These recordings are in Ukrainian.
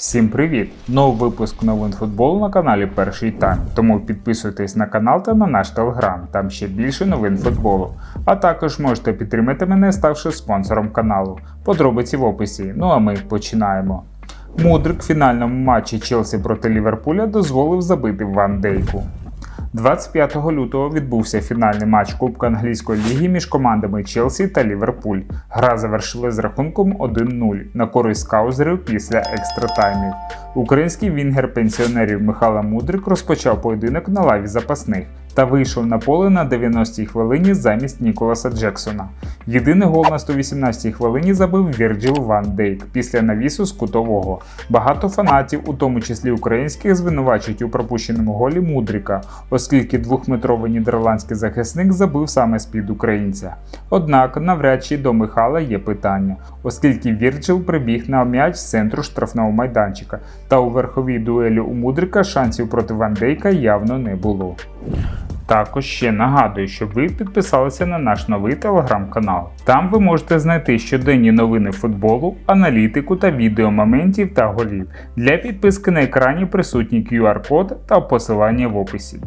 Всім привіт! Новий випуск новин футболу на каналі Перший Тайм. Тому підписуйтесь на канал та на наш телеграм, там ще більше новин футболу. А також можете підтримати мене, ставши спонсором каналу. Подробиці в описі. Ну а ми починаємо. Мудрик в фінальному матчі Челсі проти Ліверпуля дозволив забити Ван Дейку. 25 лютого відбувся фінальний матч Кубка англійської ліги між командами Челсі та Ліверпуль. Гра завершилась з рахунком 1-0 на користь каузерів після екстратаймів. Український вінгер пенсіонерів Михайло Мудрик розпочав поєдинок на лаві запасних та вийшов на поле на 90-й хвилині замість Ніколаса Джексона. Єдиний гол на 118-й хвилині забив Вірджил Ван Дейк після навісу з кутового. Багато фанатів, у тому числі українських, звинувачують у пропущеному голі Мудрика, оскільки двохметровий нідерландський захисник забив саме з-під українця. Однак навряд чи до Михайла є питання, оскільки Вірджил прибіг на м'яч з центру штрафного майданчика, та у верховій дуелі у Мудрика шансів проти Ван Дейка явно не було. Також ще нагадую, щоб ви підписалися на наш новий телеграм-канал. Там ви можете знайти щоденні новини футболу, аналітику та відео моментів та голів. Для підписки на екрані присутній QR-код та посилання в описі.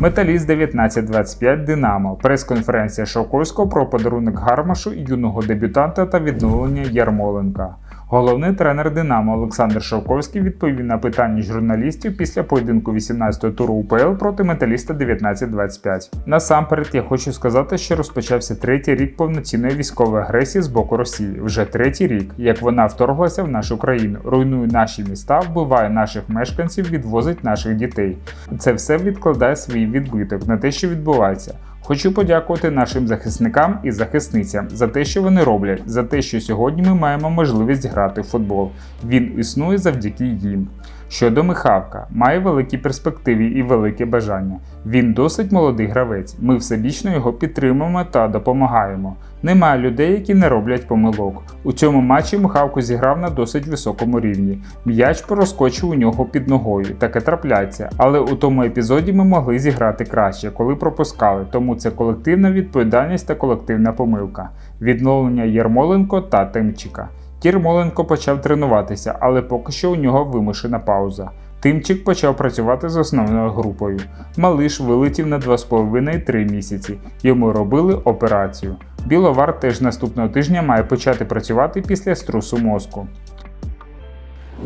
Металіст 1925 Динамо. Прес-конференція Шовковського про подарунок Гармашу, юного дебютанта та відновлення Ярмоленка. Головний тренер Динамо Олександр Шовковський відповів на питання журналістів після поєдинку 18-го туру УПЛ проти металіста 1925. Насамперед я хочу сказати, що розпочався третій рік повноцінної військової агресії з боку Росії. Вже третій рік, як вона вторглася в нашу країну, руйнує наші міста, вбиває наших мешканців, відвозить наших дітей. Це все відкладає свій відбиток на те, що відбувається. Хочу подякувати нашим захисникам і захисницям за те, що вони роблять, за те, що сьогодні ми маємо можливість грати в футбол. Він існує завдяки їм. Щодо Михавка, має великі перспективи і велике бажання. Він досить молодий гравець. Ми всебічно його підтримуємо та допомагаємо. Немає людей, які не роблять помилок. У цьому матчі Михавко зіграв на досить високому рівні. М'яч проскочив у нього під ногою, таке трапляється. Але у тому епізоді ми могли зіграти краще, коли пропускали, тому це колективна відповідальність та колективна помилка. Відновлення Єрмоленко та Тимчика. Тірмоленко почав тренуватися, але поки що у нього вимушена пауза. Тимчик почав працювати з основною групою. Малиш вилетів на 2,5-3 місяці. Йому робили операцію. Біловар теж наступного тижня має почати працювати після струсу мозку.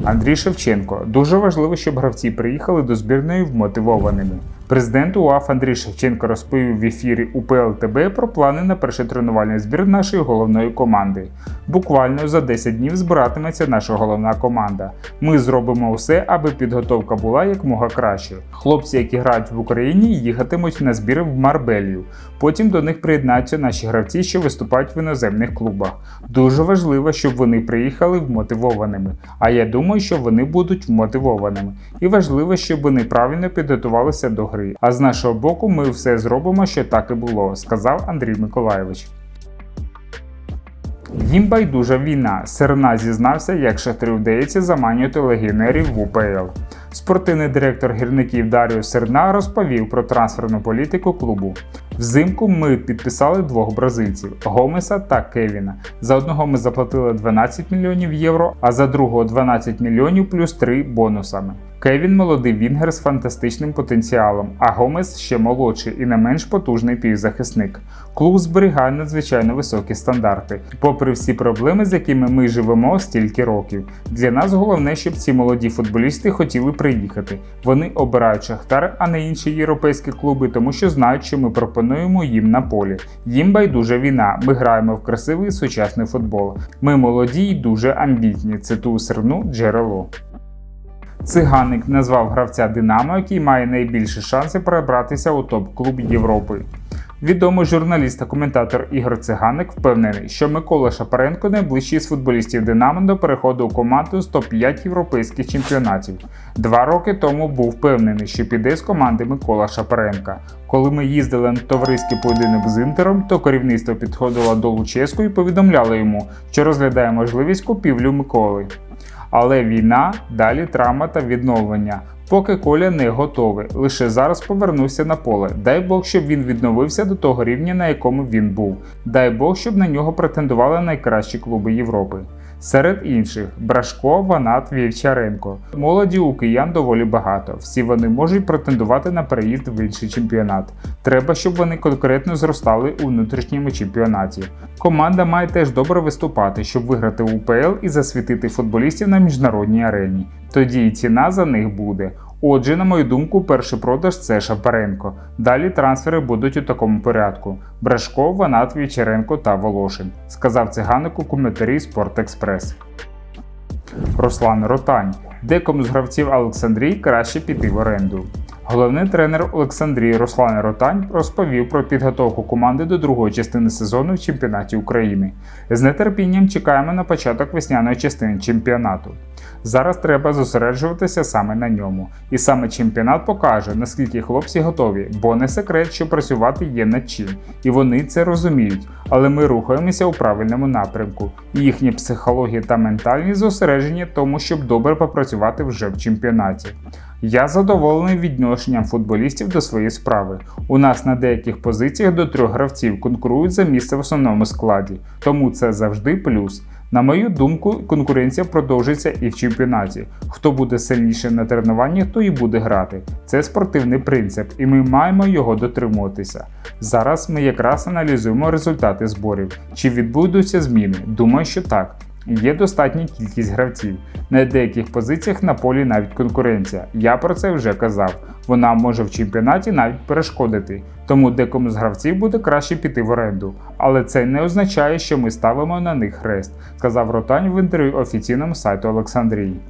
Андрій Шевченко. Дуже важливо, щоб гравці приїхали до збірної вмотивованими. Президент УАФ Андрій Шевченко розповів в ефірі УПЛ ТБ про плани на перший тренувальний збір нашої головної команди. Буквально за 10 днів збиратиметься наша головна команда. Ми зробимо все, аби підготовка була якмога краще. Хлопці, які грають в Україні, їхатимуть на збір в Марбелію. Потім до них приєднаються наші гравці, що виступають в іноземних клубах. Дуже важливо, щоб вони приїхали вмотивованими. А я думаю, що вони будуть вмотивованими. І важливо, щоб вони правильно підготувалися до гри. А з нашого боку, ми все зробимо, що так і було, сказав Андрій Миколаєвич. Їм байдужа війна. Серна зізнався, як шахтарі вдається заманювати легіонерів в УПЛ. Спортивний директор гірників Даріо Серна розповів про трансферну політику клубу. Взимку ми підписали двох бразильців Гомеса та Кевіна. За одного ми заплатили 12 мільйонів євро, а за другого 12 мільйонів плюс 3 бонусами. Кевін молодий Вінгер з фантастичним потенціалом, а Гомес ще молодший і не менш потужний півзахисник. Клуб зберігає надзвичайно високі стандарти, попри всі проблеми, з якими ми живемо стільки років. Для нас головне, щоб ці молоді футболісти хотіли приїхати. Вони обирають Шахтар, а не інші європейські клуби, тому що знають, що ми пропонуємо їм на полі. Їм байдуже війна. Ми граємо в красивий сучасний футбол. Ми молоді й дуже амбітні. Цитую серну джерело. Циганик назвав гравця Динамо, який має найбільші шанси перебратися у топ-клуб Європи. Відомий журналіст та коментатор Ігор Циганик впевнений, що Микола Шапаренко найближчий з футболістів Динамо до переходу у команду з топ-5 європейських чемпіонатів. Два роки тому був впевнений, що піде з команди Микола Шапаренка. Коли ми їздили на товариський поєдинок з Інтером, то керівництво підходило до Луческу і повідомляло йому, що розглядає можливість купівлю Миколи. Але війна, далі травма та відновлення. Поки Коля не готовий, лише зараз повернувся на поле. Дай Бог, щоб він відновився до того рівня, на якому він був. Дай Бог, щоб на нього претендували найкращі клуби Європи. Серед інших Брашко, Ванат, Вівчаренко. Молоді у киян доволі багато. Всі вони можуть претендувати на переїзд в інший чемпіонат. Треба, щоб вони конкретно зростали у внутрішньому чемпіонаті. Команда має теж добре виступати, щоб виграти УПЛ і засвітити футболістів на міжнародній арені. Тоді і ціна за них буде. Отже, на мою думку, перший продаж це Шапаренко. Далі трансфери будуть у такому порядку: Брашко, Ванат, Вічеренко та Волошин, сказав циганик у коментарі Спорт-Експрес. Руслан Ротань. Декому з гравців Олександрії краще піти в оренду. Головний тренер Олександрії Руслан Ротань розповів про підготовку команди до другої частини сезону в чемпіонаті України. З нетерпінням чекаємо на початок весняної частини чемпіонату. Зараз треба зосереджуватися саме на ньому, і саме чемпіонат покаже, наскільки хлопці готові, бо не секрет, що працювати є над чим, і вони це розуміють. Але ми рухаємося у правильному напрямку. І їхня психологія та ментальність зосереджені тому, щоб добре попрацювати вже в чемпіонаті. Я задоволений відношенням футболістів до своєї справи. У нас на деяких позиціях до трьох гравців конкурують за місце в основному складі, тому це завжди плюс. На мою думку, конкуренція продовжиться і в чемпіонаті. Хто буде сильніше на тренуванні, той і буде грати. Це спортивний принцип, і ми маємо його дотримуватися. Зараз ми якраз аналізуємо результати зборів. Чи відбудуться зміни? Думаю, що так. Є достатня кількість гравців. На деяких позиціях на полі навіть конкуренція. Я про це вже казав. Вона може в чемпіонаті навіть перешкодити, тому декому з гравців буде краще піти в оренду. Але це не означає, що ми ставимо на них хрест, сказав Ротань в інтерв'ю офіційному сайту Олександрії.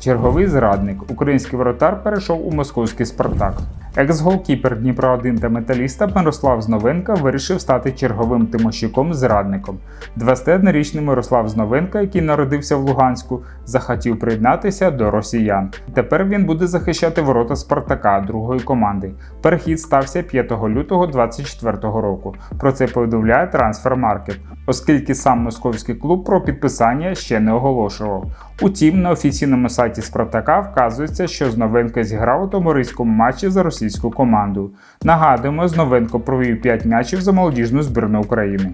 Черговий зрадник. Український воротар перейшов у московський Спартак. Екс-голкіпер Дніпра 1 та металіста Мирослав Зновенка вирішив стати черговим тимощуком зрадником. 21-річний Мирослав Зновенка, який народився в Луганську, захотів приєднатися до росіян. Тепер він буде захищати ворота Спартака другої команди. Перехід стався 5 лютого 2024 року. Про це повідомляє Трансфермаркет, оскільки сам московський клуб про підписання ще не оголошував. Утім, на офіційному сайті Спартака вказується, що Зновенко зіграв у томоризькому матчі за російську команду. Нагадуємо, Зновенко провів 5 м'ячів за молодіжну збірну України.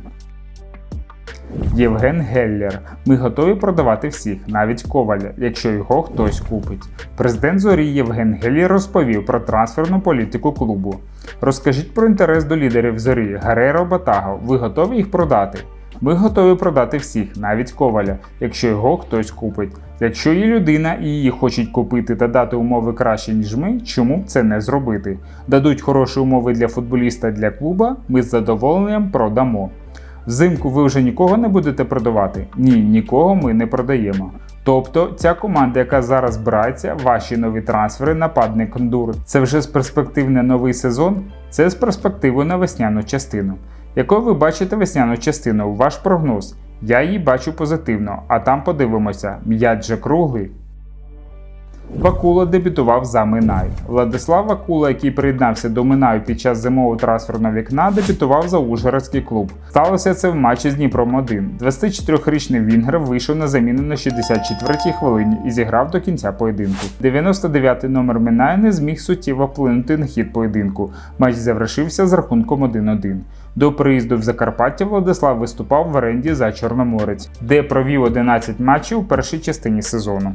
Євген Геллер. Ми готові продавати всіх, навіть коваля, якщо його хтось купить. Президент Зорі Євген Геллер розповів про трансферну політику клубу. Розкажіть про інтерес до лідерів зорі Гареро Батаго. Ви готові їх продати? Ми готові продати всіх, навіть коваля, якщо його хтось купить. Якщо є людина і її хочуть купити та дати умови краще, ніж ми, чому б це не зробити? Дадуть хороші умови для футболіста для клуба, ми з задоволенням продамо. Взимку ви вже нікого не будете продавати? Ні, нікого ми не продаємо. Тобто ця команда, яка зараз збирається, ваші нові трансфери, нападник Кондур, це вже з перспектив на новий сезон, це з перспективи на весняну частину. Якою ви бачите весняну частину, ваш прогноз? Я її бачу позитивно, а там подивимося, м'яч же круглий. Вакула дебютував за Минай. Владислав Вакула, який приєднався до Минаю під час зимового трансферного вікна, дебютував за Ужгородський клуб. Сталося це в матчі з Дніпром 1. 24-річний Вінгер вийшов на заміну на 64-й хвилині і зіграв до кінця поєдинку. 99-й номер Миная не зміг суттєво вплинути на хід поєдинку. Матч завершився з рахунком 1-1. До приїзду в Закарпаття Владислав виступав в оренді за Чорноморець, де провів 11 матчів у першій частині сезону.